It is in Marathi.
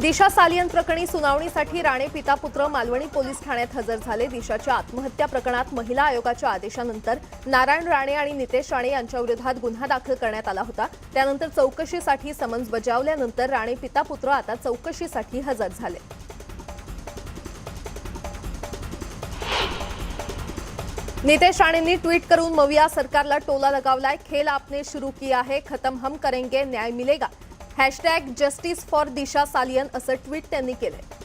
दिशा सालियन प्रकरणी सुनावणीसाठी राणे पिता पुत्र मालवणी पोलीस ठाण्यात हजर झाले. दिशाच्या आत्महत्या प्रकरणात महिला आयोगाच्या आदेशानंतर नारायण राणे आणि नितेश राणे यांच्या विरोधात गुन्हा दाखल करण्यात आला होता. त्यानंतर चौकशीसाठी समन्स बजावल्यानंतर राणे पिता पुत्र आता चौकशीसाठी हजर झाले. नितेश राणेंनी ट्विट करून मविया सरकारला टोला लगावलाय. खेल आपने शुरू किया है खतम हम करेंगे न्याय मिलेगा. Hashtag justice for Disha Salian असं ट्विट त्यांनी केलंय.